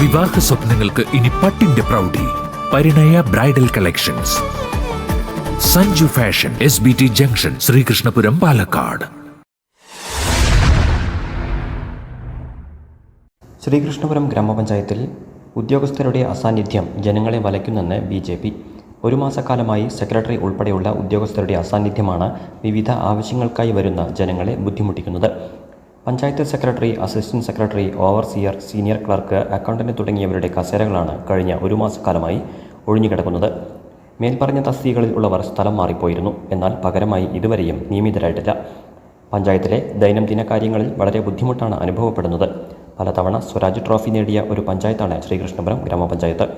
വിവാഹ സ്വപ്നങ്ങൾക്ക് ഇനി പട്ടിന്റെ പ്രൗഢി. Parinaya bridal collections. Sanju fashion S B T junction Sreekrishnapuram Palakkad. Sreekrishnapuram ഗ്രാമപഞ്ചായത്തിൽ ഉദ്യോഗസ്ഥരുടെ അസാന്നിധ്യം ജനങ്ങളെ വലയ്ക്കുന്നെന്ന് ബി ജെ പി. ഒരു മാസക്കാലമായി സെക്രട്ടറി ഉൾപ്പെടെയുള്ള ഉദ്യോഗസ്ഥരുടെ അസാന്നിധ്യമാണ് വിവിധ ആവശ്യങ്ങൾക്കായി വരുന്ന ജനങ്ങളെ ബുദ്ധിമുട്ടിക്കുന്നത്. Panchayat secretary assistant secretary overseer senior clerk accountant തുടങ്ങിയവരുടെ കസേരകളാണ് കഴിഞ്ഞ ഒരു മാസക്കാലമായി ഒഴിഞ്ഞുകിടക്കുന്നത്. മേൽപ്പറഞ്ഞ തസ്തികകളിൽ ഉള്ളവർ സ്ഥലം മാറിപ്പോയിരുന്നു. എന്നാൽ പകരമായി ഇതുവരെയും നിയമിതരായിട്ടില്ല. പഞ്ചായത്തിലെ ദൈനംദിന കാര്യങ്ങളിൽ വളരെ ബുദ്ധിമുട്ടാണ് അനുഭവപ്പെടുന്നത്. പലതവണ സ്വരാജ് ട്രോഫി നേടിയ ഒരു പഞ്ചായത്താണ് ശ്രീകൃഷ്ണപുരം ഗ്രാമപഞ്ചായത്ത്.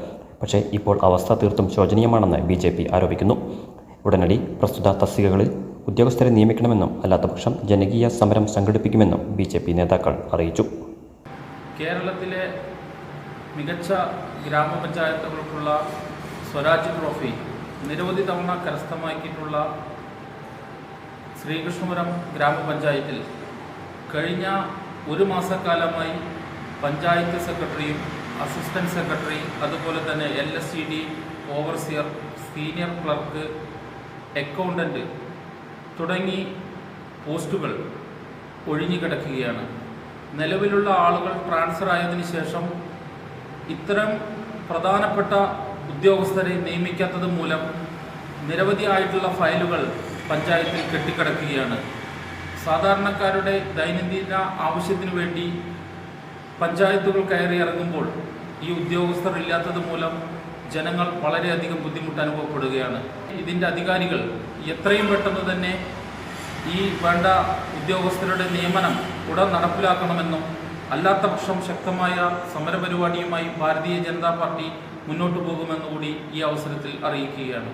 പക്ഷേ ഇപ്പോൾ അവസ്ഥ തീർത്തും ശോചനീയമാണെന്ന് ബി ആരോപിക്കുന്നു. ഉടനടി പ്രസ്തുത തസ്തികകളിൽ ഉദ്യോഗസ്ഥരെ നിയമിക്കണമെന്നും അല്ലാത്തപക്ഷം ജനകീയ സമരം സംഘടിപ്പിക്കുമെന്നും ബി ജെ പി നേതാക്കൾ അറിയിച്ചു. കേരളത്തിലെ മികച്ച ഗ്രാമപഞ്ചായത്തുകൾക്കുള്ള സ്വരാജ് ട്രോഫി നിരവധി തവണ കരസ്ഥമാക്കിയിട്ടുള്ള ശ്രീകൃഷ്ണപുരം ഗ്രാമപഞ്ചായത്തിൽ കഴിഞ്ഞ ഒരു മാസക്കാലമായി പഞ്ചായത്ത് സെക്രട്ടറിയും അസിസ്റ്റന്റ് സെക്രട്ടറി അതുപോലെ തന്നെ L S C D overseer senior clerk accountant തുടങ്ങി പോസ്റ്റുകൾ ഒഴിഞ്ഞുകിടക്കുകയാണ് നിലവിലുള്ള ആളുകൾ ട്രാൻസ്ഫർ ആയതിനു ശേഷം ഇത്തരം പ്രധാനപ്പെട്ട ഉദ്യോഗസ്ഥരെ നിയമിക്കാത്തത് മൂലം നിരവധി ആയിട്ടുള്ള ഫയലുകൾ പഞ്ചായത്തിൽ കെട്ടിക്കിടക്കുകയാണ്. സാധാരണക്കാരുടെ ദൈനംദിന ആവശ്യത്തിനു വേണ്ടി പഞ്ചായത്തുകൾ കയറി ഇറങ്ങുമ്പോൾ ഈ ഉദ്യോഗസ്ഥർ ഇല്ലാത്തത് മൂലം ജനങ്ങൾ വളരെയധികം ബുദ്ധിമുട്ട് അനുഭവപ്പെടുകയാണ്. ഇതിന്റെ അധികാരികൾ എത്രയും പെട്ടെന്ന് തന്നെ ഈ വേണ്ട ഉദ്യോഗസ്ഥരുടെ നിയമനം ഉടൻ നടപ്പിലാക്കണമെന്നും അല്ലാത്ത പക്ഷം ശക്തമായ സമരപരിപാടിയുമായി ഭാരതീയ ജനതാ പാർട്ടി മുന്നോട്ടു പോകുമെന്നുകൂടി ഈ അവസരത്തിൽ അറിയിക്കുകയാണ്.